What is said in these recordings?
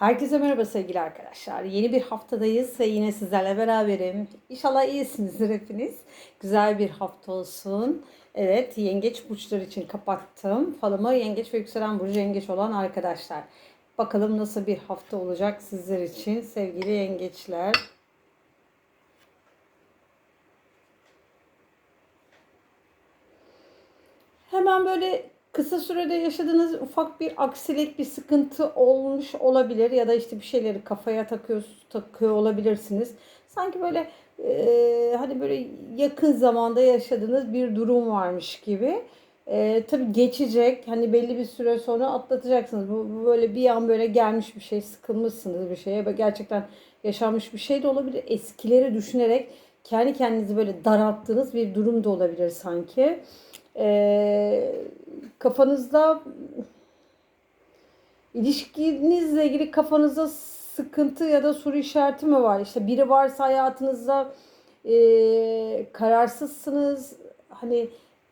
Herkese merhaba sevgili arkadaşlar. Yeni bir haftadayız ve yine sizlerle beraberim. İnşallah iyisinizdir hepiniz. Güzel bir hafta olsun. Evet, yengeç burçları için kapattım. Falımı yengeç ve yükselen burcu yengeç olan arkadaşlar. Bakalım nasıl bir hafta olacak sizler için sevgili yengeçler. Hemen böyle kısa sürede yaşadığınız ufak bir aksilik, bir sıkıntı olmuş olabilir ya da işte bir şeyleri kafaya takıyor, takıyor olabilirsiniz. Sanki böyle e, hani böyle yakın zamanda yaşadığınız bir durum varmış gibi. E, tabii geçecek. Hani belli bir süre sonra atlatacaksınız. Bu, bu böyle bir an böyle gelmiş bir şey, sıkılmışsınız bir şeye gerçekten yaşanmış bir şey de olabilir. Eskileri düşünerek kendi kendinizi böyle daralttığınız bir durum da olabilir sanki. Eee kafanızda ilişkinizle ilgili kafanızda sıkıntı ya da soru işareti mi var? İşte biri varsa hayatınızda e, kararsızsınız. Hani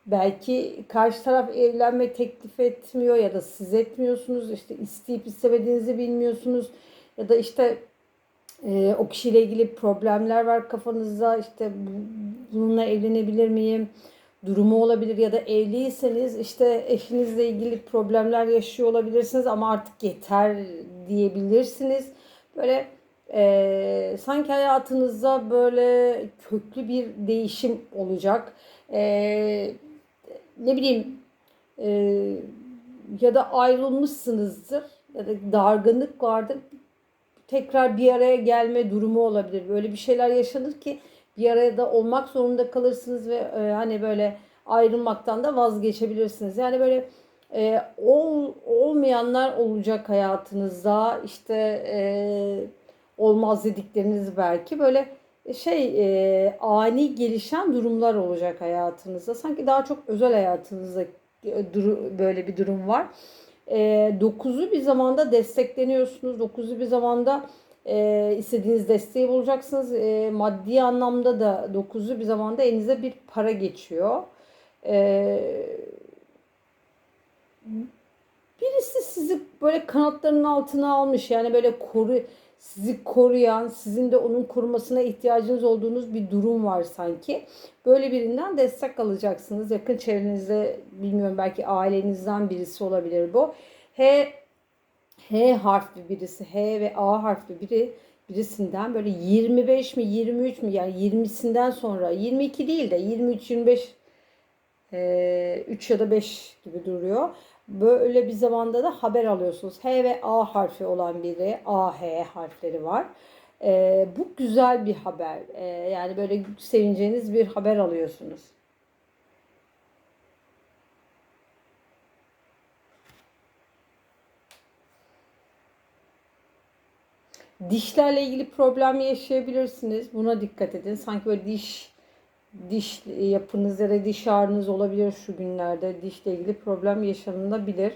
belki karşı taraf evlenme teklif etmiyor ya da siz etmiyorsunuz. İşte isteyip istemediğinizi bilmiyorsunuz. Ya da işte e, o kişiyle ilgili problemler var kafanızda. İşte bununla evlenebilir miyim? Durumu olabilir ya da evliyseniz işte eşinizle ilgili problemler yaşıyor olabilirsiniz ama artık yeter diyebilirsiniz. Böyle e, sanki hayatınızda böyle köklü bir değişim olacak. E, ne bileyim e, ya da ayrılmışsınızdır ya da dargınlık vardır. Tekrar bir araya gelme durumu olabilir. Böyle bir şeyler yaşanır ki bir arada olmak zorunda kalırsınız ve e, hani böyle ayrılmaktan da vazgeçebilirsiniz. Yani böyle e, ol, olmayanlar olacak hayatınızda işte e, olmaz dedikleriniz belki böyle şey e, ani gelişen durumlar olacak hayatınızda. Sanki daha çok özel hayatınızda e, böyle bir durum var. E, dokuzu bir zamanda destekleniyorsunuz. Dokuzu bir zamanda e, istediğiniz desteği bulacaksınız. E, maddi anlamda da dokuzlu bir zamanda elinize bir para geçiyor. E, birisi sizi böyle kanatlarının altına almış. Yani böyle koru sizi koruyan, sizin de onun korumasına ihtiyacınız olduğunuz bir durum var sanki. Böyle birinden destek alacaksınız. Yakın çevrenizde bilmiyorum belki ailenizden birisi olabilir bu. He H harfli birisi, H ve A harfli biri birisinden böyle 25 mi 23 mi yani 20'sinden sonra 22 değil de 23 25 e, 3 ya da 5 gibi duruyor. Böyle bir zamanda da haber alıyorsunuz. H ve A harfi olan biri, A, H harfleri var. E, bu güzel bir haber. E, yani böyle sevineceğiniz bir haber alıyorsunuz. Dişlerle ilgili problem yaşayabilirsiniz. Buna dikkat edin. Sanki böyle diş diş yapınız ya da diş ağrınız olabilir şu günlerde. Dişle ilgili problem yaşanılabilir.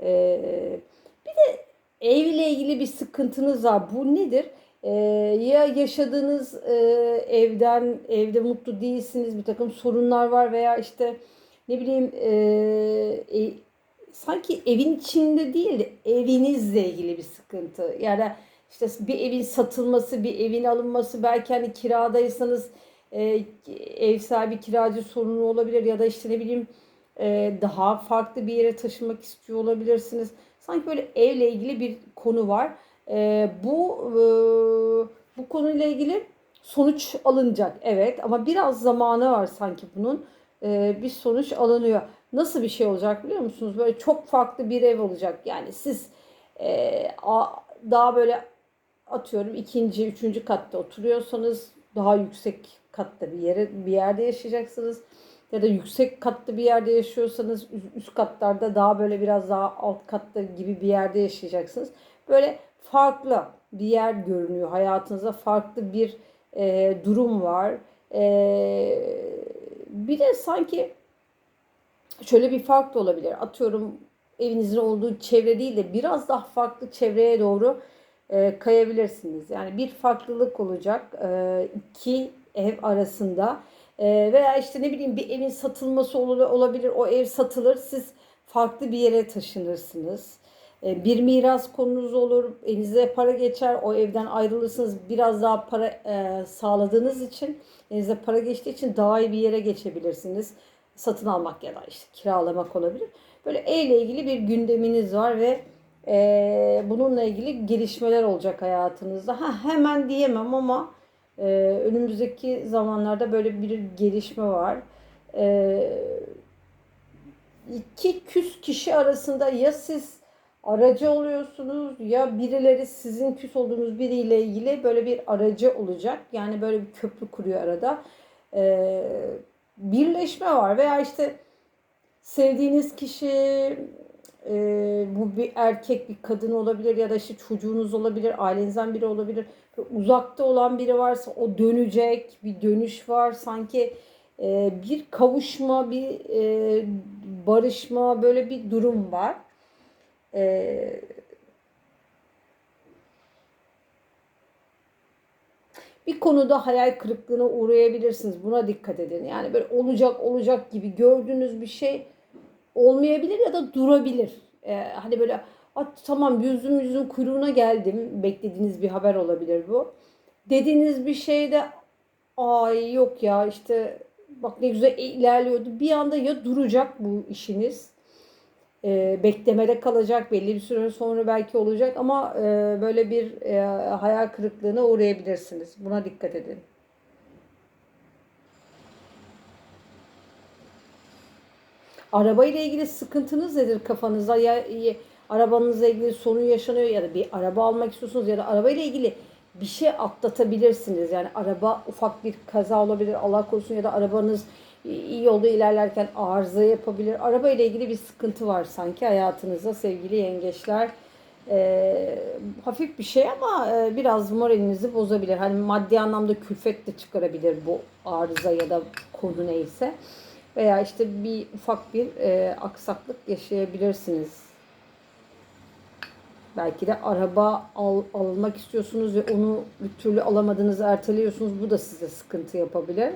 Ee, bir de evle ilgili bir sıkıntınız var. Bu nedir? Ee, ya yaşadığınız e, evden evde mutlu değilsiniz, bir takım sorunlar var veya işte ne bileyim e, e, sanki evin içinde değil de evinizle ilgili bir sıkıntı. Yani işte bir evin satılması, bir evin alınması, belki hani kiradaysanız e, ev sahibi kiracı sorunu olabilir ya da işte ne bileyim e, daha farklı bir yere taşınmak istiyor olabilirsiniz. Sanki böyle evle ilgili bir konu var. E, bu e, bu konuyla ilgili sonuç alınacak evet ama biraz zamanı var sanki bunun. E, bir sonuç alınıyor. Nasıl bir şey olacak biliyor musunuz? Böyle çok farklı bir ev olacak. Yani siz e, a, daha böyle atıyorum ikinci, üçüncü katta oturuyorsanız daha yüksek katta bir yere bir yerde yaşayacaksınız. Ya da yüksek katlı bir yerde yaşıyorsanız üst katlarda daha böyle biraz daha alt katta gibi bir yerde yaşayacaksınız. Böyle farklı bir yer görünüyor hayatınızda farklı bir e, durum var. E, bir de sanki şöyle bir fark da olabilir. Atıyorum evinizin olduğu çevre değil de biraz daha farklı çevreye doğru e, kayabilirsiniz. Yani bir farklılık olacak e, iki ev arasında e, veya işte ne bileyim bir evin satılması olabilir. O ev satılır siz farklı bir yere taşınırsınız. E, bir miras konunuz olur, elinize para geçer, o evden ayrılırsınız. Biraz daha para e, sağladığınız için, elinize para geçtiği için daha iyi bir yere geçebilirsiniz. Satın almak ya da işte kiralamak olabilir. Böyle evle ilgili bir gündeminiz var ve e, bununla ilgili gelişmeler olacak hayatınızda. Ha, hemen diyemem ama e, önümüzdeki zamanlarda böyle bir gelişme var. E, iki küs kişi arasında ya siz aracı oluyorsunuz ya birileri sizin küs olduğunuz biriyle ilgili böyle bir aracı olacak. Yani böyle bir köprü kuruyor arada. Ee, birleşme var veya işte sevdiğiniz kişi e, bu bir erkek bir kadın olabilir ya da işte çocuğunuz olabilir, ailenizden biri olabilir. Uzakta olan biri varsa o dönecek, bir dönüş var sanki e, bir kavuşma, bir e, barışma böyle bir durum var. E, bir konuda hayal kırıklığına uğrayabilirsiniz. Buna dikkat edin. Yani böyle olacak olacak gibi gördüğünüz bir şey olmayabilir ya da durabilir. Ee, hani böyle tamam yüzüm yüzüm kuyruğuna geldim. Beklediğiniz bir haber olabilir bu. Dediğiniz bir şeyde ay yok ya işte bak ne güzel ilerliyordu. Bir anda ya duracak bu işiniz. E, beklemede kalacak belli bir süre sonra belki olacak ama e, böyle bir e, hayal kırıklığına uğrayabilirsiniz. Buna dikkat edin. Araba ile ilgili sıkıntınız nedir kafanızda? Ya, ya arabanızla ilgili sorun yaşanıyor ya da bir araba almak istiyorsunuz ya da araba ile ilgili bir şey atlatabilirsiniz. Yani araba ufak bir kaza olabilir Allah korusun ya da arabanız iyi yolda ilerlerken arıza yapabilir. Araba ile ilgili bir sıkıntı var sanki hayatınızda sevgili yengeçler. E, hafif bir şey ama e, biraz moralinizi bozabilir. Hani maddi anlamda külfet de çıkarabilir bu arıza ya da konu neyse. Veya işte bir ufak bir e, aksaklık yaşayabilirsiniz Belki de araba al, almak istiyorsunuz ve onu bir türlü alamadınız, erteliyorsunuz. Bu da size sıkıntı yapabilir.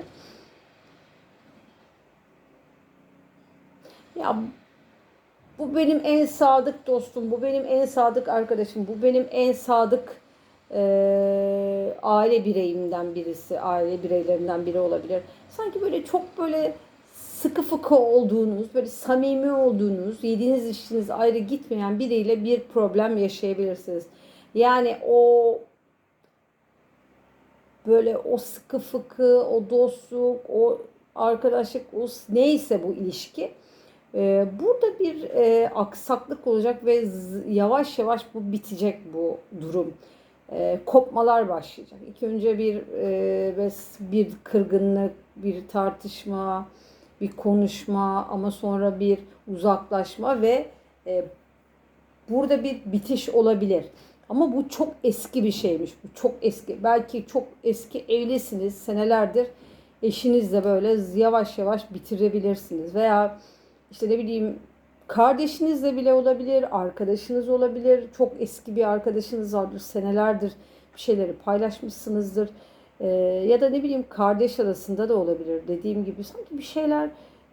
Ya bu benim en sadık dostum, bu benim en sadık arkadaşım, bu benim en sadık e, aile bireyimden birisi, aile bireylerinden biri olabilir. Sanki böyle çok böyle sıkı fıkı olduğunuz, böyle samimi olduğunuz, yediğiniz içtiğiniz ayrı gitmeyen biriyle bir problem yaşayabilirsiniz. Yani o böyle o sıkı fıkı, o dostluk, o arkadaşlık, o neyse bu ilişki. E, burada bir e, aksaklık olacak ve yavaş yavaş bu bitecek bu durum. E, kopmalar başlayacak. İlk önce bir e, bir kırgınlık, bir tartışma, bir konuşma ama sonra bir uzaklaşma ve e, burada bir bitiş olabilir. Ama bu çok eski bir şeymiş. Bu çok eski. Belki çok eski evlisiniz senelerdir. Eşinizle böyle yavaş yavaş bitirebilirsiniz. Veya işte ne bileyim kardeşinizle bile olabilir, arkadaşınız olabilir. Çok eski bir arkadaşınız vardır. Senelerdir bir şeyleri paylaşmışsınızdır ee, ya da ne bileyim kardeş arasında da olabilir. Dediğim gibi sanki bir şeyler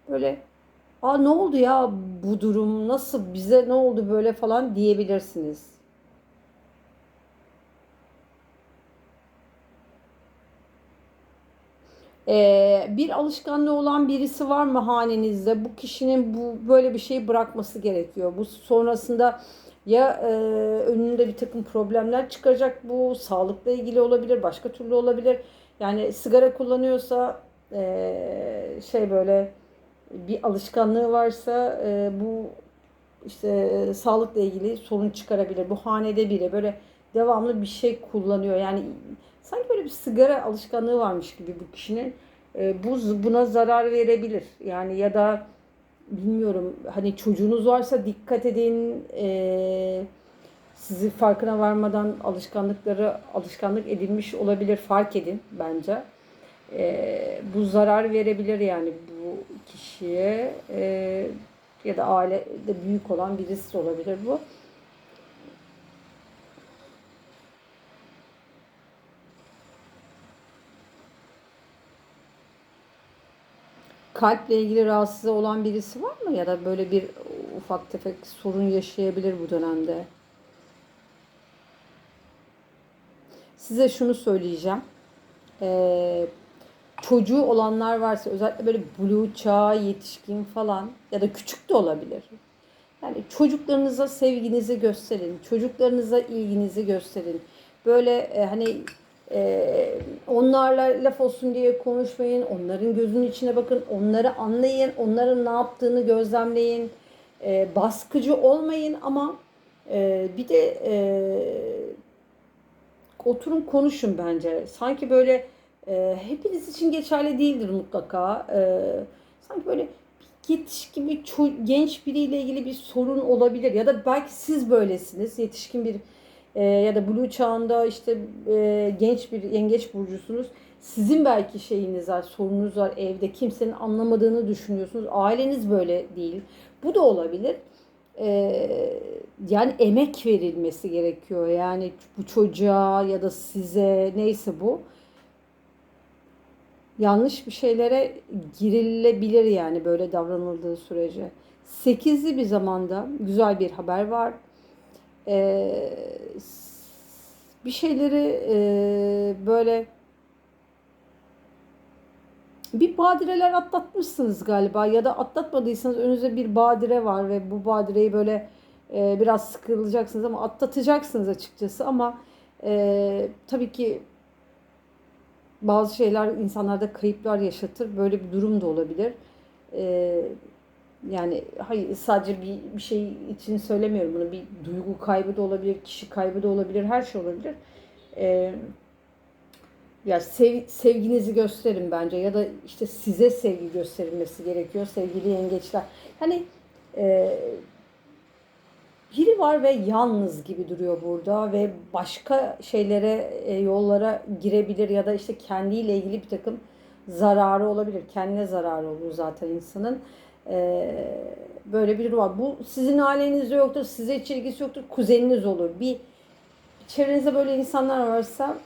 böyle Aa ne oldu ya bu durum nasıl bize ne oldu böyle falan diyebilirsiniz. Ee, bir alışkanlığı olan birisi var mı hanenizde? Bu kişinin bu böyle bir şeyi bırakması gerekiyor. Bu sonrasında ya e, önünde bir takım problemler çıkaracak bu sağlıkla ilgili olabilir başka türlü olabilir. Yani sigara kullanıyorsa e, şey böyle bir alışkanlığı varsa e, bu işte e, sağlıkla ilgili sorun çıkarabilir. Bu hanede biri böyle devamlı bir şey kullanıyor. Yani sanki böyle bir sigara alışkanlığı varmış gibi bu kişinin. E, bu buna zarar verebilir. Yani ya da bilmiyorum. Hani çocuğunuz varsa dikkat edin. E, sizi farkına varmadan alışkanlıkları alışkanlık edilmiş olabilir. Fark edin bence. E, bu zarar verebilir yani bu kişiye. E, ya da ailede büyük olan birisi olabilir bu. Kalple ilgili rahatsız olan birisi var mı? Ya da böyle bir ufak tefek sorun yaşayabilir bu dönemde. Size şunu söyleyeceğim. Ee, çocuğu olanlar varsa özellikle böyle blue çağı, yetişkin falan ya da küçük de olabilir. Yani çocuklarınıza sevginizi gösterin. Çocuklarınıza ilginizi gösterin. Böyle e, hani e, onlarla laf olsun diye konuşmayın. Onların gözünün içine bakın. Onları anlayın. Onların ne yaptığını gözlemleyin. E, baskıcı olmayın ama e, bir de e, oturun konuşun bence. Sanki böyle e, hepiniz için geçerli değildir mutlaka. E, sanki böyle yetişkin bir genç biriyle ilgili bir sorun olabilir ya da belki siz böylesiniz. Yetişkin bir e, ya da blue çağında işte e, genç bir yengeç burcusunuz. Sizin belki şeyiniz var, sorununuz var evde. Kimsenin anlamadığını düşünüyorsunuz. Aileniz böyle değil. Bu da olabilir. Ee, yani emek verilmesi gerekiyor. Yani bu çocuğa ya da size neyse bu yanlış bir şeylere girilebilir yani böyle davranıldığı sürece. Sekizli bir zamanda güzel bir haber var. Ee, bir şeyleri e, böyle bir badireler atlatmışsınız galiba ya da atlatmadıysanız önünüzde bir badire var ve bu badireyi böyle e, biraz sıkılacaksınız ama atlatacaksınız açıkçası ama e, tabii ki bazı şeyler insanlarda kayıplar yaşatır. Böyle bir durum da olabilir. E, yani hayır sadece bir, bir şey için söylemiyorum bunu. Bir duygu kaybı da olabilir, kişi kaybı da olabilir, her şey olabilir. E, ya sev, sevginizi gösterin bence ya da işte size sevgi gösterilmesi gerekiyor sevgili yengeçler. Hani e, biri var ve yalnız gibi duruyor burada ve başka şeylere e, yollara girebilir ya da işte kendiyle ilgili bir takım zararı olabilir. Kendine zararı olur zaten insanın. E, böyle bir durum var. Bu sizin ailenizde yoktur, size hiç ilgisi yoktur, kuzeniniz olur. Bir çevrenizde böyle insanlar varsa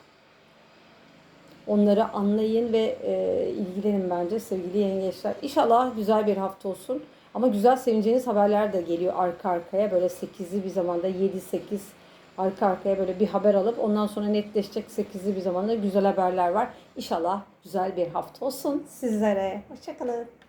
Onları anlayın ve e, ilgilenin bence sevgili yengeçler. İnşallah güzel bir hafta olsun. Ama güzel sevineceğiniz haberler de geliyor arka arkaya. Böyle 8'li bir zamanda 7-8 arka arkaya böyle bir haber alıp ondan sonra netleşecek 8'li bir zamanda güzel haberler var. İnşallah güzel bir hafta olsun sizlere. Hoşçakalın.